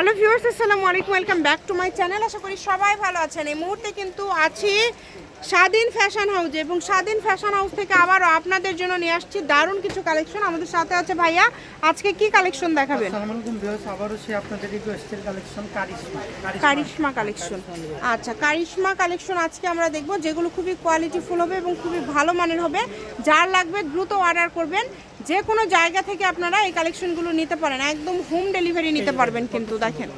Hello viewers আসসালামু আলাইকুম welcome back to my channel. আশা করি সবাই ভালো আছেন। এই মুহূর্তে কিন্তু আছি স্বাধীন ফ্যাশন হাউসে এবং স্বাধীন ফ্যাশন হাউস থেকে আবারও আপনাদের জন্য নিয়ে আসছি দারুণ কিছু কালেকশন। আমাদের সাথে আছে ভাইয়া। আজকে কি কালেকশন দেখাবেন? আসসালামু আলাইকুম ভিউয়ার্স আবারও সে আপনাদের রিকোয়েস্টের কালেকশন কারিশমা। কারিশমা। কালেকশন। আচ্ছা কারিশমা কালেকশন আজকে আমরা দেখব যেগুলো খুবই কোয়ালিটিফুল হবে এবং খুবই ভালো মানের হবে। যার লাগবে দ্রুত অর্ডার করবেন। যে কোনো জায়গা থেকে আপনারা এই কালেকশনগুলো নিতে পারেন, একদম হোম ডেলিভারি নিতে পারবেন কিন্তু, দেখেন,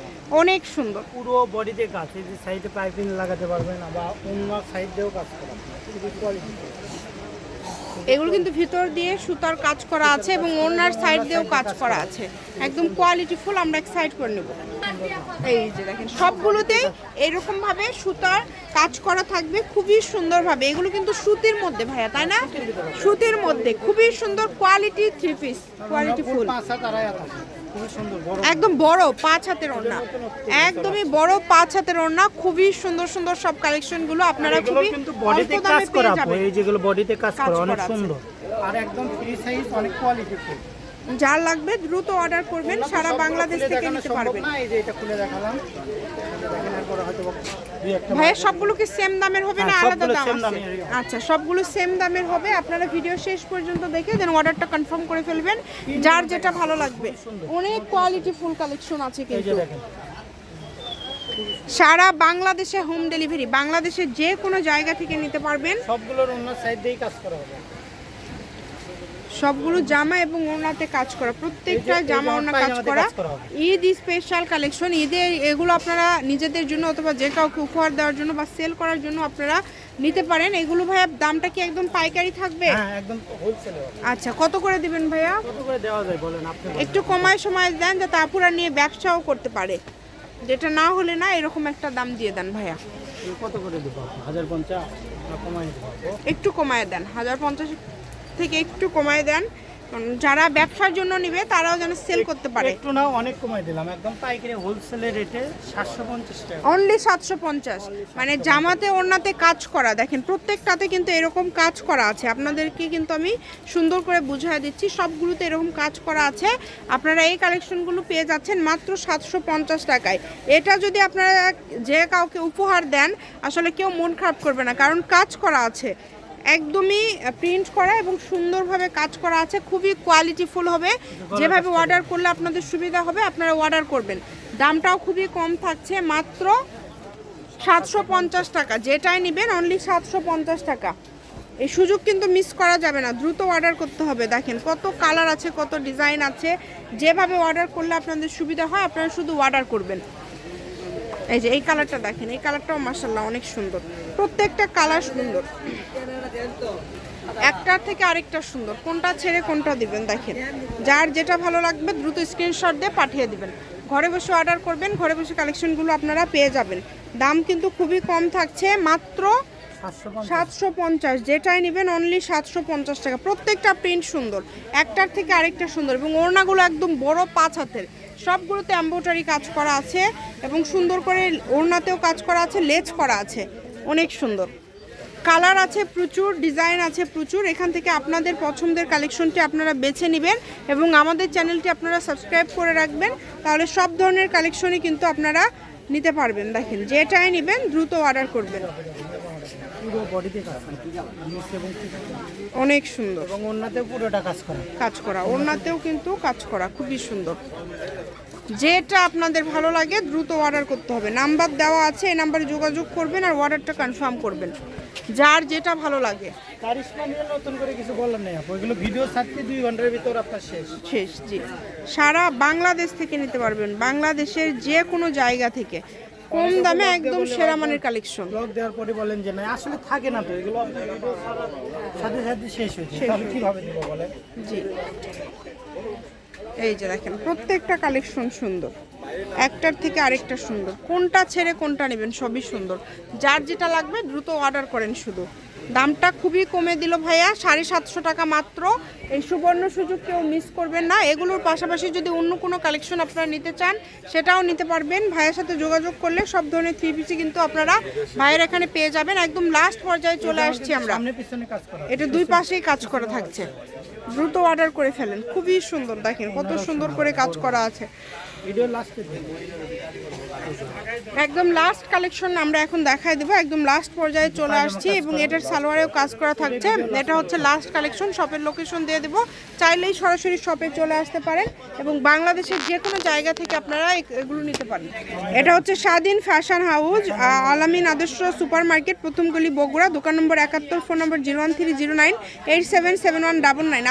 অনেক সুন্দর। পুরো বডিতে কাজ সাইডে পাইপিং লাগাতে পারবেন, আবার অন্য সাইড দিয়েও কাজ করা এগুলো কিন্তু ভিতর দিয়ে সুতার কাজ করা আছে এবং ওনার সাইড দিয়েও কাজ করা আছে। একদম কোয়ালিটিফুল আমরা এক সাইড করে নেব। এই যে দেখেন সবগুলোতেই এরকমভাবে সুতার কাজ করা থাকবে, খুবই সুন্দরভাবে। এগুলো কিন্তু সুতির মধ্যে ভাইয়া, তাই না? সুতির মধ্যে, খুবই সুন্দর কোয়ালিটি থ্রি পিস কোয়ালিটি একদম বড় পাঁচ হাতের ওড়না। একদমই বড় পাঁচ হাতের ওড়না। খুবই সুন্দর সুন্দর সব কালেকশনগুলো আপনারা খুবই কিন্তু বডিতে কাজ করা এই যেগুলো বডিতে কাজ কাজ করা অনেক সুন্দর। আর একদম ফ্রি সাইজ অনেক কোয়ালিটি ফুল। যার লাগবে দ্রুত অর্ডার করবেন সারা বাংলাদেশ থেকে নিতে পারবেন। না এই যে এটা খুলে দেখালাম। দেখেন এরপরে হয়তো বা ভাইয়া সবগুলো কি সেম দামের হবে না হ্যাঁ, আলাদা দাম আছে? আচ্ছা সবগুলো সেম দামের হবে। আপনারা ভিডিও শেষ পর্যন্ত দেখে দেন অর্ডারটা কনফার্ম করে ফেলবেন যার যেটা ভালো লাগবে। অনেক কোয়ালিটি ফুল কালেকশন আছে কিন্তু। সারা বাংলাদেশে হোম ডেলিভারি বাংলাদেশের যে কোনো জায়গা থেকে নিতে পারবেন। সবগুলোর অন্য সাইড দিয়েই কাজ করা হবে। সবগুলো জামা এবং ওড়নাতে কাজ করা। প্রত্যেকটা জামা ওড়না কাজ করা। ঈদ স্পেশাল কালেকশন ঈদে এগুলো আপনারা নিজেদের জন্য অথবা যে কাউকে উপহার দেওয়ার জন্য বা সেল করার জন্য আপনারা নিতে পারেন। এগুলো ভাইয়া দামটা কি একদম পাইকারি থাকবে? হ্যাঁ আচ্ছা কত করে দিবেন ভাইয়া। একটু কমায় সময় দেন যাতে আপুরা নিয়ে ব্যবসাও করতে পারে। যেটা না হলে না এরকম একটা দাম দিয়ে দেন ভাইয়া। কত করে দেবো হাজার পঞ্চাশ? একটু কমায় দেন। হাজার পঞ্চাশ থেকে একটু কমায় দেন। যারা ব্যবসার জন্য নেবে তারাও যেন সেল করতে পারে। একটু না অনেক কমাই দিলাম। একদম পাইকারি হোলসেলে রেটে সাতশো পঞ্চাশ টাকা। অনলি সাতশো পঞ্চাশ। মানে জামাতে ওড়নাতে কাজ করা। দেখেন প্রত্যেকটাতে কিন্তু এরকম কাজ করা আছে। আপনাদেরকে কিন্তু আমি সুন্দর করে বুঝিয়ে দিচ্ছি। সবগুলোতে এরকম কাজ করা আছে। আপনারা এই কালেকশনগুলো পেয়ে যাচ্ছেন মাত্র সাতশো পঞ্চাশ টাকায়। এটা যদি আপনারা যে কাউকে উপহার দেন আসলে কেউ মন খারাপ করবে না। কারণ কাজ করা আছে। একদমই প্রিন্ট করা এবং সুন্দরভাবে কাজ করা আছে, খুবই কোয়ালিটিফুল হবে। যেভাবে অর্ডার করলে আপনাদের সুবিধা হবে, আপনারা অর্ডার করবেন। দামটাও খুবই কম থাকছে, মাত্র সাতশো পঞ্চাশ টাকা। যেটাই নেবেন অনলি সাতশো পঞ্চাশ টাকা। এই সুযোগ কিন্তু মিস করা যাবে না, দ্রুত অর্ডার করতে হবে। দেখেন, কত কালার আছে, কত ডিজাইন আছে। যেভাবে অর্ডার করলে আপনাদের সুবিধা হয়, আপনারা শুধু অর্ডার করবেন। এই যে, এই কালারটা দেখেন, এই কালারটাও মাসাল্লাহ অনেক সুন্দর। প্রত্যেকটা কালার সুন্দর। একটার থেকে আরেকটা সুন্দর। কোনটা ছেড়ে কোনটা দিবেন, দেখেন। যার যেটা ভালো লাগবে, দ্রুত স্ক্রিনশট দিয়ে পাঠিয়ে দিবেন। ঘরে বসে অর্ডার করবেন, ঘরে বসে কালেকশনগুলো আপনারা পেয়ে যাবেন। দাম কিন্তু খুবই কম থাকছে, মাত্র সাতশো পঞ্চাশ। যেটাই নেবেন অনলি সাতশো পঞ্চাশ টাকা। প্রত্যেকটা প্রিন্ট সুন্দর। একটার থেকে আরেকটা সুন্দর। এবং ওড়নাগুলো একদম বড় পাঁচ হাতের। সবগুলোতে এম্ব্রয়ডারি কাজ করা আছে এবং সুন্দর করে ওড়নাতেও কাজ করা আছে, লেজ করা আছে, অনেক সুন্দর। কালার আছে প্রচুর ডিজাইন আছে প্রচুর, এখান থেকে আপনাদের পছন্দের কালেকশনটি আপনারা বেছে নেবেন এবং আমাদের চ্যানেলটি আপনারা সাবস্ক্রাইব করে রাখবেন, তাহলে সব ধরনের কালেকশনই কিন্তু আপনারা নিতে পারবেন। দেখেন, যেটাই নেবেন দ্রুত অর্ডার করবেন। পুরো বডিতে কাজ করা। এবং অনেক সুন্দর। এবং অন্যতেও পুরোটা কাজ করা। কাজ করা। ওড়নাতেও কিন্তু কাজ করা। খুবই সুন্দর। যেটা আপনাদের ভালো লাগে দ্রুত অর্ডার করতে হবে। নাম্বার দেওয়া আছে এই নাম্বারে যোগাযোগ করবেন আর অর্ডারটা কনফার্ম করবেন। যার যেটা ভালো লাগে। কারিশমা নিয়ে নতুন করে কিছু বলার নেই আপু। এগুলো ভিডিও ছাড়তে দুই ঘণ্টার ভিতর আপনার শেষ। শেষ জি। সারা বাংলাদেশ থেকে নিতে পারবেন। বাংলাদেশের যে কোনো জায়গা থেকে। কম দামে একদম সেরা মানের কালেকশন দেওয়ার পরে বলেন যে না আসলে থাকে না তো এগুলো সাথে সাথে শেষ হয়েছে তাহলে কীভাবে দিব বলেন? জি। এই যে দেখেন প্রত্যেকটা কালেকশন সুন্দর। একটার থেকে আরেকটা সুন্দর। কোনটা ছেড়ে কোনটা নেবেন সবই সুন্দর। যার যেটা লাগবে দ্রুত অর্ডার করেন শুধু। দামটা খুবই কমে দিল ভাইয়া সাড়ে সাতশো টাকা মাত্র। এই সুবর্ণ সুযোগ কেউ মিস করবেন না। এগুলোর পাশাপাশি যদি অন্য কোনো কালেকশন আপনারা নিতে চান সেটাও নিতে পারবেন। ভাইয়ের সাথে যোগাযোগ করলে সব ধরনের থ্রি পিসি কিন্তু আপনারা ভাইয়ের এখানে পেয়ে যাবেন। একদম লাস্ট পর্যায়ে চলে আসছি আমরা। এটা দুই পাশেই কাজ করা থাকছে। দ্রুত অর্ডার করে ফেলেন। খুবই সুন্দর, দেখেন কত সুন্দর করে কাজ করা আছে। একদম লাস্ট কালেকশন আমরা এখন দেখাই দেবো। একদম লাস্ট পর্যায়ে চলে আসছি এবং এটার সালোয়ারেও কাজ করা থাকছে। এটা হচ্ছে লাস্ট কালেকশন শপের লোকেশন দিয়ে দেবো। চাইলেই সরাসরি শপে চলে আসতে পারেন এবং বাংলাদেশের যে কোনো জায়গা থেকে আপনারা এগুলো নিতে পারেন। এটা হচ্ছে স্বাধীন ফ্যাশন হাউস আলামিন আদর্শ সুপার মার্কেট প্রথম গলি বগুড়া, দোকান নম্বর একাত্তর phone number zero one three zero nine eight seven seven one double nine